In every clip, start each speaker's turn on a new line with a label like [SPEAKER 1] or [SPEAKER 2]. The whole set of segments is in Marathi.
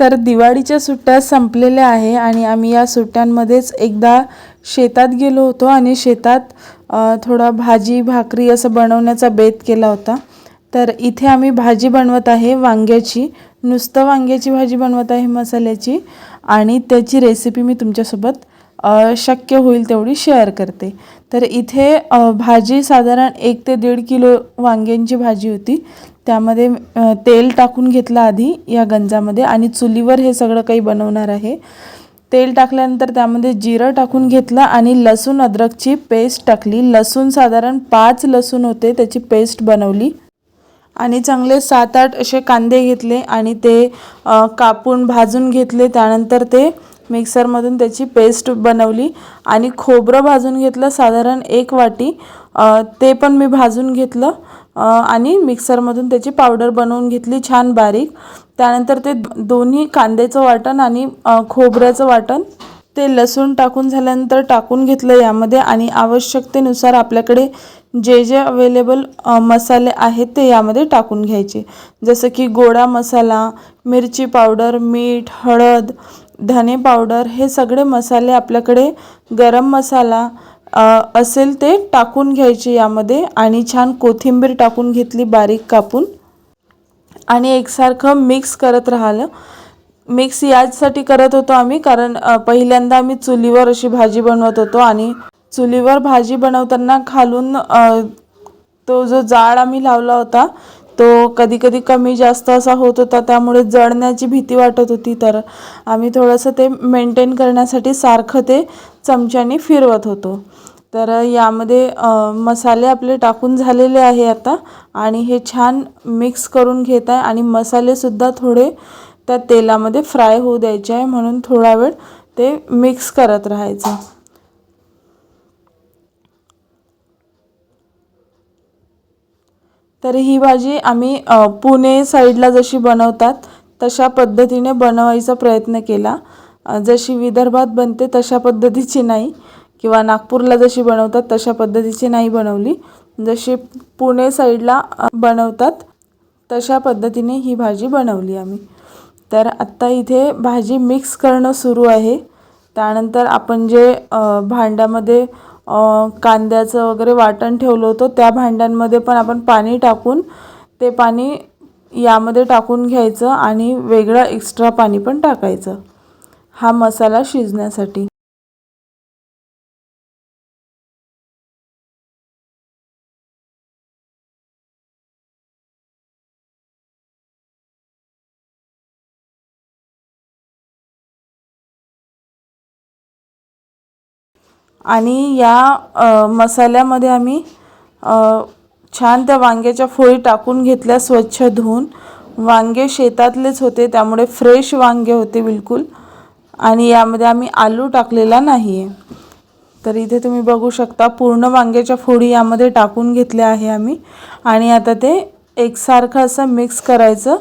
[SPEAKER 1] तर दिवाळीच्या सुट्ट्या संपलेल्या आहे आणि आम्ही या सुट्ट्यांमध्येच एकदा शेतात गेलो होतो आणि शेतात थोडा भाजी भाकरी असं बनवण्याचा बेत केला होता. तर इथे आम्ही भाजी बनवत आहे वांग्याची नुसतं वांग्याची भाजी बनवत आहे मसाल्याची आणि त्याची रेसिपी मी तुमच्यासोबत शक्य होईल तेवढी शेअर करते. तर इथे भाजी साधारण एक ते दीड किलो वांग्यांची भाजी होती. त्यामध्ये तेल टाकून घेतलं आधी या गंजामध्ये आणि चुलीवर हे सगळं काही बनवणार आहे. तेल टाकल्यानंतर त्यामध्ये जिरं टाकून घेतलं आणि लसूण अद्रकची पेस्ट टाकली. लसूण साधारण पाच लसूण होते त्याची पेस्ट बनवली. आणि चांगले सात आठ असे कांदे घेतले आणि ते कापून भाजून घेतले. त्यानंतर ते मिक्सरमधून त्याची पेस्ट बनवली आणि खोबरं भाजून घेतलं साधारण एक वाटी. ते पण मी भाजून घेतलं. आणि मिक्सरमधून त्याची पावडर बनवून घेतली छान बारीक. त्यानंतर ते दोन्ही कांद्याचं वाटण आणि खोबऱ्याचं वाटण. ते लसूण टाकून झाल्यानंतर टाकून घेतलं यामध्ये आणि आवश्यकतेनुसार आपल्याकडे जे जे अवेलेबल मसाले आहेत ते यामध्ये टाकून घ्यायचे. जसं की गोडा मसाला मिरची पावडर मीठ हळद धने पावडर हे सगळे मसाले आपल्याकडे गरम मसाला असेल ते टाकून घ्यायचे यामध्ये आणि छान कोथिंबीर टाकून घेतली बारीक कापून. आणि एकसारखं मिक्स करत राहिलं. मिक्स याचसाठी करत होतो आम्ही कारण पहिल्यांदा आम्ही चुलीवर अशी भाजी बनवत होतो आणि चुलीवर भाजी बनवताना खालून तो जो जाळ आम्ही लावला होता तो कधी कधी कमी जास्त असा होत होता त्यामुळे जळण्याची भीती वाटत होती. तर आम्ही थोडंसं ते मेंटेन करण्यासाठी सारखं ते चमच्याने फिरवत होतो. तर यामध्ये मसाले आपले टाकून झालेले आहे आता आणि हे छान मिक्स करून घेत आहे आणि मसालेसुद्धा थोडे त्या तेलामध्ये फ्राय होऊ द्यायचे आहे म्हणून थोडा वेळ ते मिक्स करत राहायचं. तर ही भाजी आम्ही पुणे साईडला जशी बनवतात तशा पद्धतीने बनवायचा प्रयत्न केला. जशी विदर्भात बनते तशा पद्धतीची नाही. किंवा नागपूरला जशी बनवतात तशा पद्धतीची नाही बनवली. जशी पुणे साईडला बनवतात तशा पद्धतीने ही भाजी बनवली आम्ही. तर आत्ता इथे भाजी मिक्स करणं सुरू आहे. त्यानंतर आपण जे भांड्यामध्ये कांद्याचं वगैरे वाटण ठेवलं होतं. त्या भांड्यांमध्ये पण आपण पाणी टाकून ते पाणी यामध्ये टाकून घ्यायचं आणि वेगळं एक्स्ट्रा पाणी पण टाकायचं. हा मसाला शिजण्यासाठी. आणि या मसाल्यामध्ये आम्ही छान त्या वांग्याच्या फोडी टाकून घेतल्या स्वच्छ धुवून. वांगे शेतातलेच होते त्यामुळे फ्रेश वांगे होते बिलकुल. आणि यामध्ये आम्ही आलू टाकलेला नाही आहे तर इथे तुम्ही बघू शकता पूर्ण वांग्याच्या फोडी यामध्ये टाकून घेतल्या आहे आम्ही. आणि आता ते एकसारखं असं मिक्स करायचं.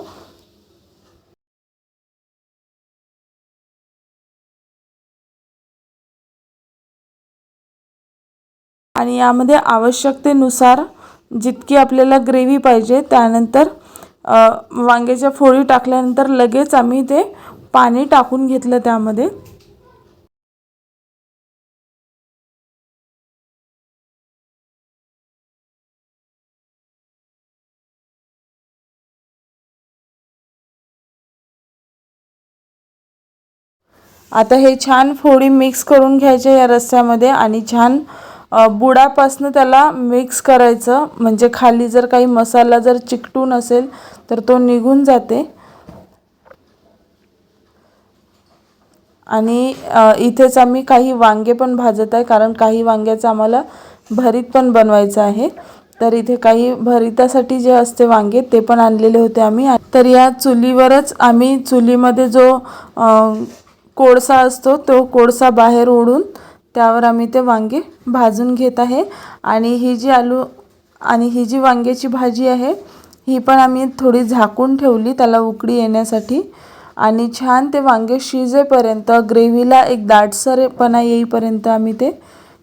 [SPEAKER 1] आणि यामध्ये आवश्यकतेनुसार जितकी आपल्याला ग्रेव्ही पाहिजे त्यानंतर वांग्याच्या फोडी टाकल्यानंतर लगेच आम्ही ते पाणी टाकून घेतलं त्यामध्ये. आता हे छान फोडी मिक्स करून घ्यायच्या या रस्स्यामध्ये आणि छान बुडापासनं त्याला मिक्स करायचं. म्हणजे खाली जर काही मसाला जर चिकटून असेल तर तो निघून जाते. आणि इथेच आम्ही काही वांगे पण भाजत आहे कारण काही वांग्याचं आम्हाला भरीत पण बनवायचं आहे. तर इथे काही भरितासाठी जे असते वांगे ते पण आणलेले होते आम्ही. तर या चुलीवरच आम्ही चुलीमध्ये जो कोळसा असतो तो कोळसा बाहेर ओढून त्यावर आम्ही ते वांगे भाजून घेत आहे. आणि ही जी आलू आणि ही जी वांग्याची भाजी आहे ही पण आम्ही थोडी झाकून ठेवली त्याला उकडी येण्यासाठी. आणि छान ते वांगे शिजेपर्यंत ग्रेव्हीला एक दाटसरपणा येईपर्यंत आम्ही ते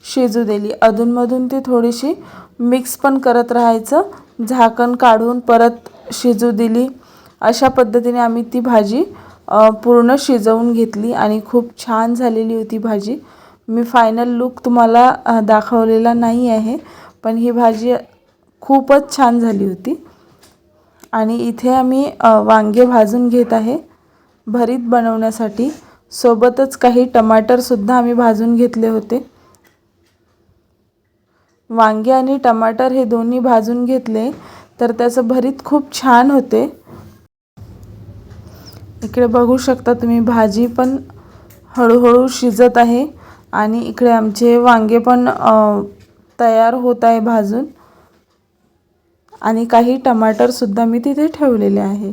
[SPEAKER 1] शिजू दिली. अधूनमधून ती थोडीशी मिक्स पण करत राहायचं. झाकण काढून परत शिजू दिली. अशा पद्धतीने आम्ही ती भाजी पूर्ण शिजवून घेतली आणि खूप छान झालेली होती भाजी. मी फायनल लुक तुम्हाला दाखवलेला नाही आहे पण ही भाजी खूपच छान झाली होती. आणि इथे आम्ही वांगे भाजून घेत आहे भरीत बनवण्यासाठी. सोबतच काही टमाटरसुद्धा आम्ही भाजून घेतले होते. वांगे आणि टमाटर हे दोन्ही भाजून घेतले तर त्याचं भरीत खूप छान होते. इकडे बघू शकता तुम्ही भाजी पण हळूहळू शिजत आहे. आणि इकडे आमचे वांगे पण तयार होत आहे भाजून. आणि काही टमाटरसुद्धा मी तिथे ठेवलेले आहे.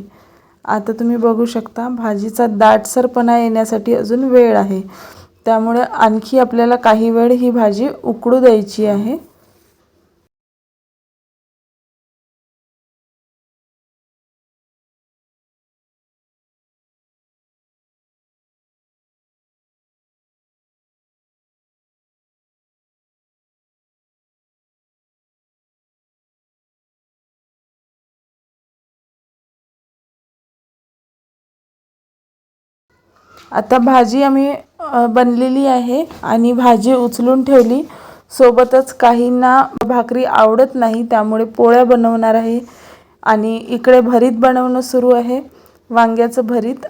[SPEAKER 1] आता तुम्ही बघू शकता भाजीचा दाटसरपणा येण्यासाठी अजून वेळ आहे. त्यामुळे आणखी आपल्याला काही वेळ ही भाजी उकडू द्यायची आहे. आता भाजी आम्ही बनलेली आहे आणि भाजी उचलून ठेवली. सोबतच काहींना भाकरी आवडत नाही त्यामुळे पोळ्या बनवणार आहे. आणि इकडे भरीत बनवणं सुरू आहे. वांग्याचं भरीत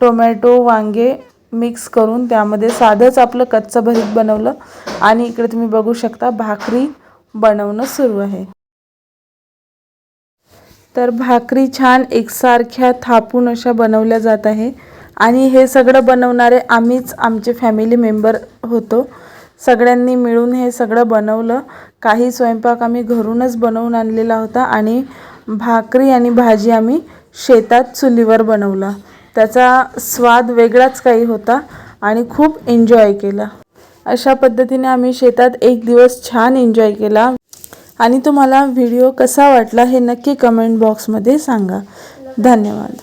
[SPEAKER 1] टोमॅटो वांगे मिक्स करून त्यामध्ये साधंच आपलं कच्चं भरीत बनवलं. आणि इकडे तुम्ही बघू शकता भाकरी बनवणं सुरू आहे. तर भाकरी छान एकसारख्या थापून अशा बनवल्या जात आहे. आणि हे सगळं बनवणारे आम्हीच आमचे फॅमिली मेंबर होतो. सगळ्यांनी मिळून हे सगळं बनवलं. काही स्वयंपाक आम्ही घरूनच बनवून आणलेला होता आणि भाकरी आणि भाजी आम्ही शेतात चुलीवर बनवला. त्याचा स्वाद वेगळाच काही होता आणि खूप एन्जॉय केला. अशा पद्धतीने आम्ही शेतात एक दिवस छान एन्जॉय केला. आणि तुम्हाला व्हिडिओ कसा वाटला हे नक्की कमेंट बॉक्समध्ये सांगा. धन्यवाद.